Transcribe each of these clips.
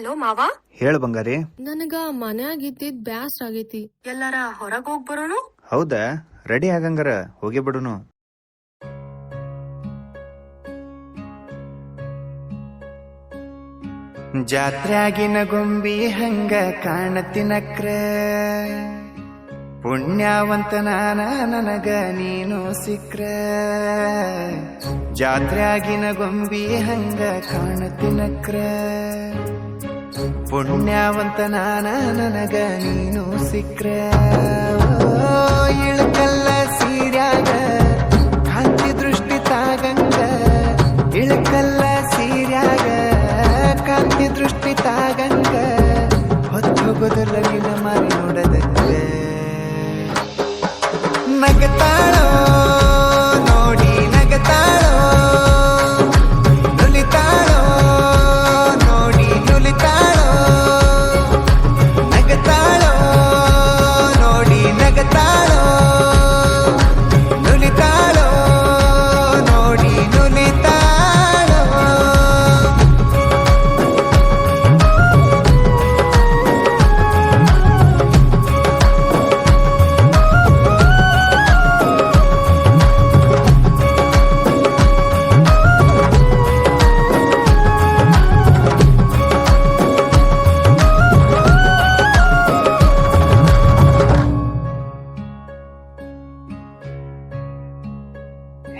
Hello ಮಾವ? ಹೇಳ ಬಂಗಾರಿ. ನನಗ ಮನ್ಯಾಗ ಇದ್ದಿದ್ ಬ್ಯಾಸ್ರ ಆಗೈತಿ. ಎಲ್ಲಾರ ಹೊರಗ್ ಹೋಗ್ ಬರೋನು? ಹೌದಾ? ರೆಡಿ ಆಗಂಗಾರ ಹೋಗಿ ಬಿಡುನು. ಜಾತ್ರ್ಯಾಗಿನ ಗೊಂಬಿ ಹಂಗ ಕಾಣತಿನಕ್ರ. ಪುಣ್ಯವಂತ ನಾನ ನನಗ ನೀನು ಸಿಕ್ರ. ಜಾತ್ರ್ಯಾಗಿನ ಗೊಂಬಿ ಹಂಗ ಕಾಣತಿನಕ್ರ. ಪುಣ್ಯವಂತ ನಾನ, ನನಗ ನೀನು ಸಿಕ್ರ. ಇಳಕಲ್ಲ ಸೀರ್ಯಾಗ, ಕಾಂತಿ ದೃಷ್ಟಿ ತಾಗಂಗ. ಇಳಕಲ್ಲ ಸೀರ್ಯಾಗ, ಕಾಂತಿ ದೃಷ್ಟಿ ತಾಗಂಗ. ಹೊತ್ತು ಬದಲಿನ ಮಾರಿ ನೋಡದಂಗ ನಗತಾಳೋ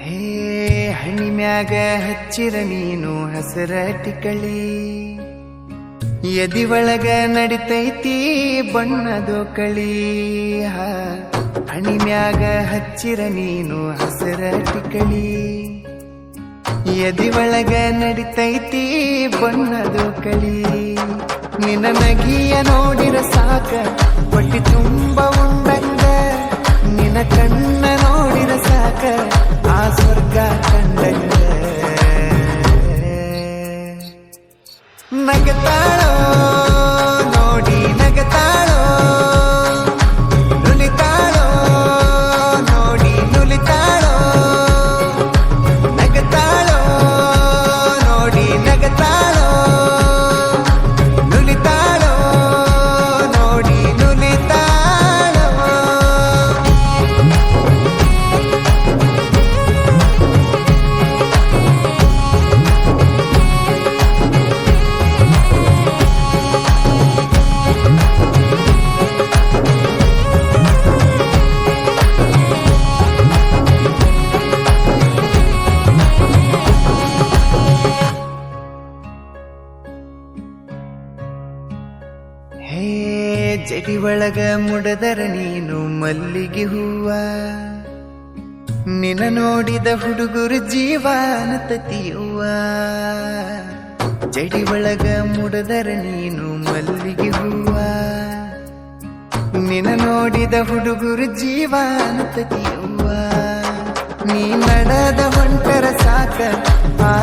ಹೇ ಹಣಿಮ್ಯಾಗ ಹಚ್ಚಿರ ನೀನು ಹಸರ ಟಿಕಳಿ ಎದಿ ಒಳಗ ನಡಿತೈತಿ ಬಣ್ಣದು ಕಳಿ. ಹಣಿಮ್ಯಾಗ ಹಚ್ಚಿರ ನೀನು ಹಸರ ಟಿಕಳಿ ಎದಿ ಒಳಗ ನಡಿತೈತಿ ಬಣ್ಣದು ಕಳಿ. ನಿನ್ನ ನಗಿಯ ನೋಡಿರ ಸಾಕ ಬಟ್ಟಿ ತುಂಬ ಉಂಡಂಗ. ನಿನ್ನ ಕಣ್ಣ ನೋಡಿರ ಸಾಕ ಆ ಸ್ವರ್ಗ ಕಂಡಂಗ ನಗತಾಳೋ ಜಡಿ ಒಳಗ ಮುಡದರ ನೀನು ಮಲ್ಲಿಗೆ ಹೂವ. ನಿನ ನೋಡಿದ ಹುಡುಗರು ಜೀವನ ತತಿಯುವ ಜಡಿ ಒಳಗ ಮುಡದರ ನೀನು ಮಲ್ಲಿಗೆ ಹೂವ. ನಿನ ನೋಡಿದ ಹುಡುಗರು ಜೀವನ ತತಿಯುವ ನೀ ನಡೆದ ಹೊಂಟರ ಸಾಕ ಆ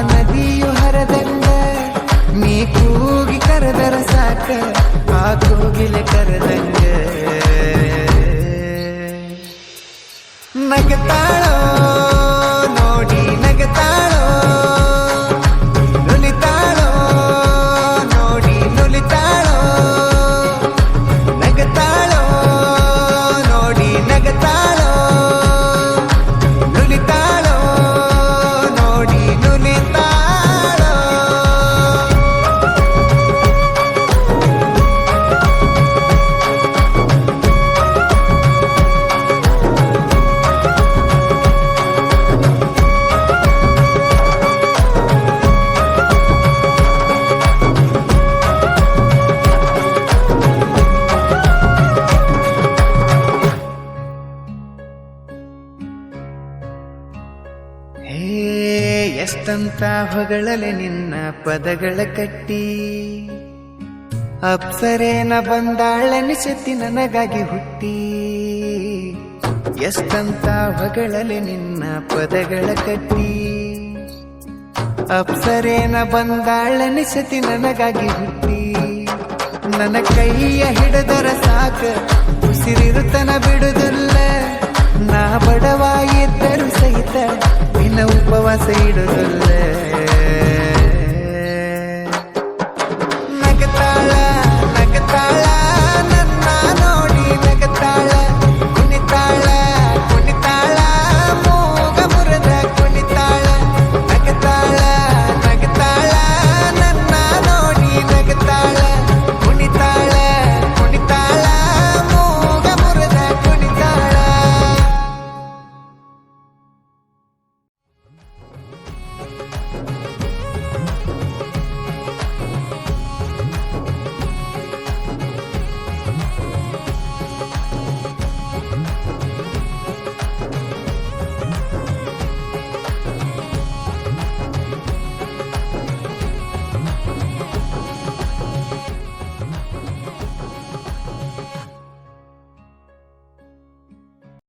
ಹೇ ಎಷ್ಟಂತ ಹೊಗಳಲೆ ನಿನ್ನ ಪದಗಳ ಕಟ್ಟಿ. ಅಪ್ಸರೇನ ಬಂದಾಳನಿಸತಿ ನನಗಾಗಿ ಹುಟ್ಟಿ. ಎಷ್ಟಂತ ಹೊಗಳಲೆ ನಿನ್ನ ಪದಗಳ ಕಟ್ಟಿ. ಅಪ್ಸರೇನ ಬಂದಾಳನಿಸತಿ ನನಗಾಗಿ ಹುಟ್ಟಿ. ನನ್ನ ಕೈಯ ಹಿಡದರ ಸಾಕ, ಉಸಿರಿರುತನ ಬಿಡುದಿಲ್ಲ. ನಾ ಬಡವ ಇದ್ದರು ಸಹಿತ ನಿನ್ನ ಉಪವಾಸ ಇಡುದಿಲ್ಲ